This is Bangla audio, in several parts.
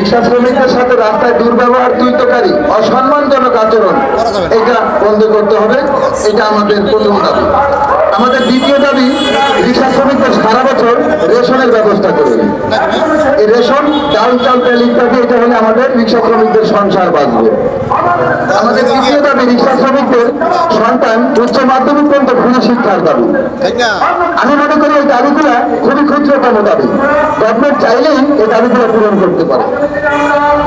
রিক্সা শ্রমিকদের সাথে রাস্তায় দুর্ব্যবহার তুইতকারী অসম্মানজনক আচরণ এটা বন্ধ করতে হবে। এটা আমাদের প্রথম দাবি। আমাদের দ্বিতীয় দাবি রিক্সা শ্রমিকদের সারা বছর রেশনের ব্যবস্থা করবে এই রেশন ডাল চাল তেল ইত্যাদি এটা হলে আমাদের রিক্সা শ্রমিকদের সংসার বাঁচবে। আমাদের তৃতীয় দাবি রিক্সা শ্রমিকদের সন্তান উচ্চ মাধ্যমিক পর্যন্ত ফ্রি শিক্ষার দাবি। আমি মনে করি এই দাবিগুলো খুবই ক্ষুদ্রতম দাবি। গভর্নমেন্ট চাইলেই এই দাবিগুলো পূরণ করতে পারে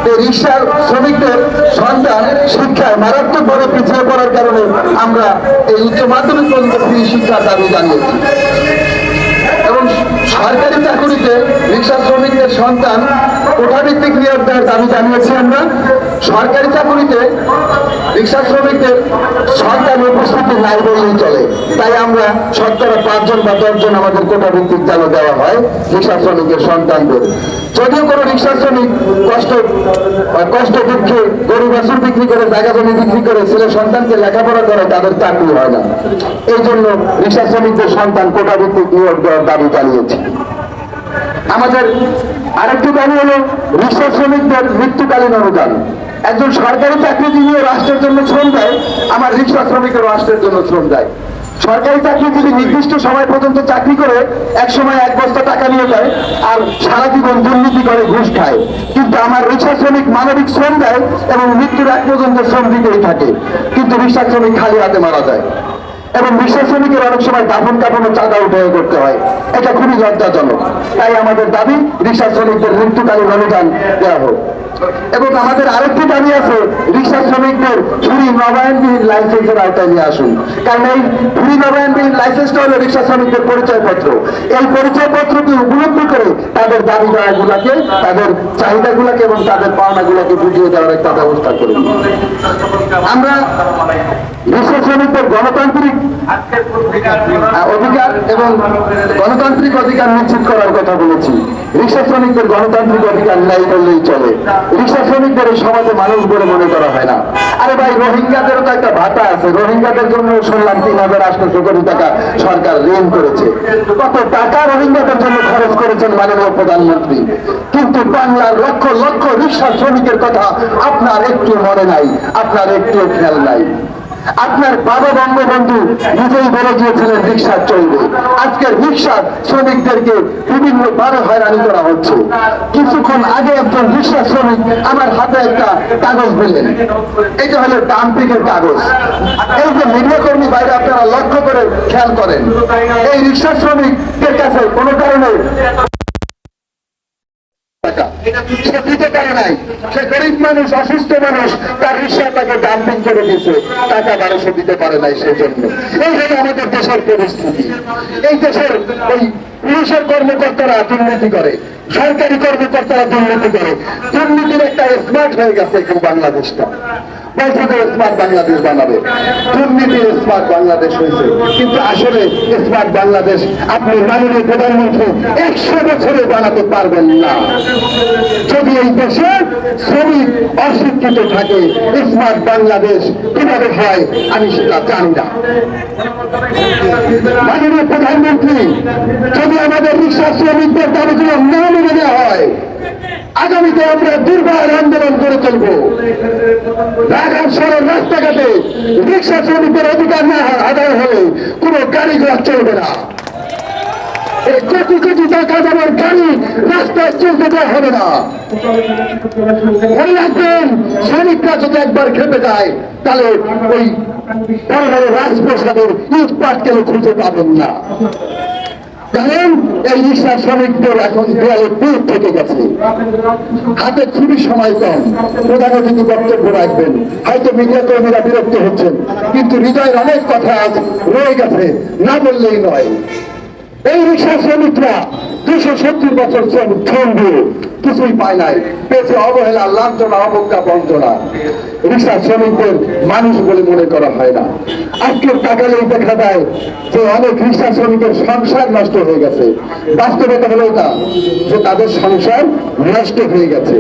এই রিক্সা শ্রমিকদের সন্তান শিক্ষায় মারাত্মকভাবে পিছিয়ে পড়ার কারণে আমরা এই উচ্চ মাধ্যমিক পর্যন্ত ফ্রি শিক্ষার দাবি জানিয়েছি। এবং সরকারি চাকুরিতে রিক্সা শ্রমিকদের সন্তান কোঠাভিত্তিক নিয়োগ দেওয়ার দাবি জানিয়েছি আমরা। সরকারি চাকুরিতে রিক্সা শ্রমিকদের সন্তান উপস্থিতি নাই বললেই চলে। তাই আমরা শতকরা পাঁচজন বা দশজন আমাদের কোটাভিত্তিক যেন দেওয়া হয়, রিক্সা শ্রমিকের সন্তানদের। যদিও কোনো রিক্সা শ্রমিক কষ্ট কষ্ট দুঃখে গরু, বাছুর বিক্রি করে, জায়গা জমি বিক্রি করে, ছেলে সন্তানকে লেখাপড়া করে, তাদের চাকরি হয় না। এই জন্য রিক্সা শ্রমিকদের সন্তান কোটাভিত্তিক নিয়োগ দেওয়ার দাবি জানিয়েছি। আমাদের আরেকটি দাবি হলো রিক্সা শ্রমিকদের মৃত্যুকালীন অনুদান। একজন সরকারি চাকরিজীবী রাষ্ট্রের জন্য শ্রম দেয়, আমার রিক্সা শ্রমিকের রাষ্ট্রের জন্য শ্রম দেয়। সরকারি চাকরিজীবী নির্দিষ্ট সময় পর্যন্ত চাকরি করে, এক সময় এক বস্তা টাকা নিয়ে যায় আর সারা জীবন দুর্নীতি করে, ঘুষ খায়। কিন্তু আমার রিক্সা শ্রমিক মানবিক শ্রম দেয় এবং মৃত্যুর এক পর্যন্ত শ্রম দিতেই থাকে। কিন্তু রিক্সা শ্রমিক খালি হাতে মারা যায়। এবং বিশ্বাস শ্রমিকের অনেক সময় দাফন কাপড় চাঁদা উঠে করতে হয়। এটা খুবই লজ্জাজনক। তাই আমাদের দাবি, রিক্সা শ্রমিকদের মৃত্যুকালীন অনুদান দেওয়া হোক। এবং আমাদের আরেকটি দাবি আছে, রিক্সা শ্রমিকদের ফ্রি নবায়নবিহীন লাইসেন্সের আওতায় নিয়ে আসুন। কারণ এই ফ্রি নবায়নবিহীন লাইসেন্সটা হলো রিক্সা শ্রমিকদের পরিচয়পত্র। এই পরিচয়পত্রটি উপলব্ধ করে তাদের দাবি দাওয়াগুলাকে তাদের চাহিদাগুলাকে এবং তাদের পাওনাগুলাকে বুঝিয়ে দেওয়ার একটা ব্যবস্থা করুন আমরা রিক্সা শ্রমিকদের গণতান্ত্রিক অধিকার এবং গণতান্ত্রিক অধিকার নিশ্চিত করার কথা বলেছি। রিক্সা শ্রমিকদের গণতান্ত্রিক অধিকার নাই বললেই চলে। রিক্সা শ্রমিকদের এই সমাজে মানুষ বলে মনে করা হয় না। আরে ভাই, রোহিঙ্গাদেরও তো একটা ভাতা আছে। রোহিঙ্গাদের জন্য শুনলাম তিন হাজার আটশো কোটি টাকা সরকার ঋণ করেছে। কত টাকা রোহিঙ্গাদের জন্য খরচ করেছেন মাননীয় প্রধানমন্ত্রী? কিন্তু বাংলার লক্ষ লক্ষ রিক্সা শ্রমিকের কথা আপনার একটু মনে নাই, আপনার একটু খেয়াল নাই। আপনার বাবা বঙ্গবন্ধু নিজেই বলে গিয়েছিলেন রিক্সা চলবে। আজকের রিক্সা শ্রমিকদেরকে বিভিন্ন ভাবে হয়রানি করা হচ্ছে। কিছুক্ষণ আগে একজন রিক্সা শ্রমিক আমার হাতে একটা কাগজ দিলেন। এটা হলো ডাম্পিংয়ের কাগজ। এই যে মিডিয়া কর্মী বাইরে আপনারা লক্ষ্য করে খেয়াল করেন, এই রিক্সা শ্রমিকদের কাছে কোনো কারণে দেশের পরিস্থিতি। এই দেশের ওই পুলিশের কর্মকর্তারা দুর্নীতি করে, সরকারি কর্মকর্তারা দুর্নীতি করে। দুর্নীতির একটা স্মার্ট হয়ে গেছে এখন বাংলাদেশটা। যদি এই দেশে শ্রমিক অশিক্ষিত থাকে, স্মার্ট বাংলাদেশ কীভাবে হয় আমি সেটা জানি না। মাননীয় প্রধানমন্ত্রী, যদি আমাদের রিক্সা শ্রমিকদের দাবিগুলো না মেনে নেওয়া হয় আগামীতে আমরা দুর্বার আন্দোলন করে চলব ঢাকার শহরের রাস্তাঘাটে রিক্সা শ্রমিকদের অধিকার না আদায় হলে কোনো গাড়ি ঘোড়া চলবে না। এই কোটি কোটি টাকা চলতে হবে না। শ্রমিকরা যদি একবার যায়, তাহলে ওই রাজপ্রসাদের খুঁজে পাবেন না। কারণ এই রিক্সা শ্রমিকদের এখন দেয়ালে পেট থেকে গেছে। হাতে খুবই সময় কম। প্রধান অতিথি বক্তব্য রাখবেন। হয়তো মিডিয়া কর্মীরা বিরক্ত হচ্ছেন, কিন্তু হৃদয়ের অনেক কথা আজ রয়ে গেছে, না বললেই নয়। এই রিক্সা শ্রমিকরা দুশো সত্তর বছর শ্রম দিয়ে কিছুই পায় নাই। পেয়েছে অবহেলা, লাঞ্ছনা, অবজ্ঞা, বঞ্চনা। রিক্সা শ্রমিকদের মানুষ বলে মনে করা হয় না। আজকের তাকালেই দেখা যায় যে অনেক রিক্সা শ্রমিকের সংসার নষ্ট হয়ে গেছে। বাস্তবতা হলো এটা, যে তাদের সংসার নষ্ট হয়ে গেছে।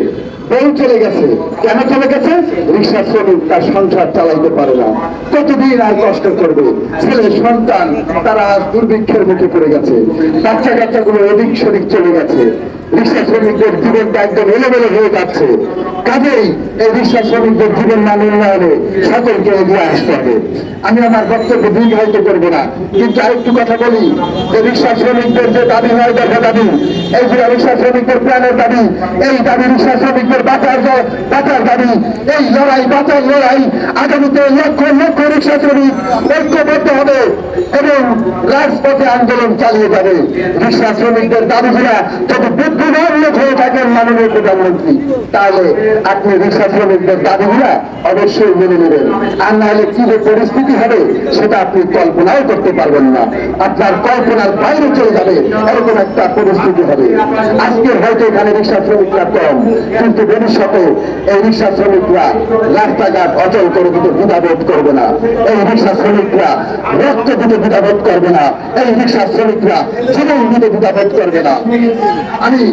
বউ চলে গেছে। কেন চলে গেছে? রিক্সা শ্রমিক তার সংসার চালাইতে পারে না। কতদিন আর কষ্ট করবে? ছেলে, সন্তান, তারা আজ দুর্ভিক্ষের মুখে পড়ে গেছে। বাচ্চা কাচ্চাগুলো এদিক সেদিক চলে গেছে। রিক্সা শ্রমিকদের জীবনটা একদম এলোমেলো হয়ে যাচ্ছে। কাজেই এই রিক্সা শ্রমিকদের জীবন মান উন্নয়নে সকলকে এগিয়ে আসতে হবে। আমি আমার বক্তব্য দীর্ঘায়িত করব না, কিন্তু আরেকটু কথা বলি যে রিক্সা শ্রমিকদের যে দাবি হয় দেখা দাবি, এই যে রিক্সা শ্রমিকদের প্রাণের দাবি, এই দাবি রিক্সা শ্রমিকদের বাঁচার বাঁচার দাবি, এই লড়াই, বাঁচার লড়াই আগামীতে লক্ষ লক্ষ রিক্সা শ্রমিক ঐক্যবদ্ধ হবে এবং রাজপথে আন্দোলন চালিয়ে যাবে। রিক্সা শ্রমিকদের দাবিগুলা যদি এই রিক্সা শ্রমিকরা রাস্তাঘাট অচল করে দিতে দ্বিধাবোধ করবে না। এই রিক্সা শ্রমিকরা রক্ত দিতে দ্বিধাবোধ করবে না। এই রিক্সা শ্রমিকরা জীবন দিতে দ্বিধাবোধ করবে না। আমি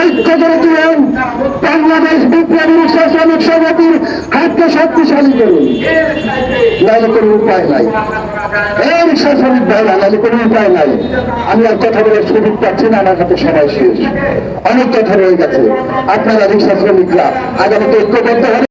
ঐক্য করে তুলুন। বাংলাদেশ বিপ্লবী হাতকে শক্তিশালী করুন। নাহলে কোনো উপায় নাই। এই রিক্সা শ্রমিক ভাইরা নাহলে কোনো উপায় নাই। আমি আর কথা বলার সুযোগ পাচ্ছি না, আমার হাতে শেষ। অনেক কথা রয়ে গেছে। আপনারা রিক্সা শ্রমিকরা, আগামীতে ঐক্যবদ্ধ হবে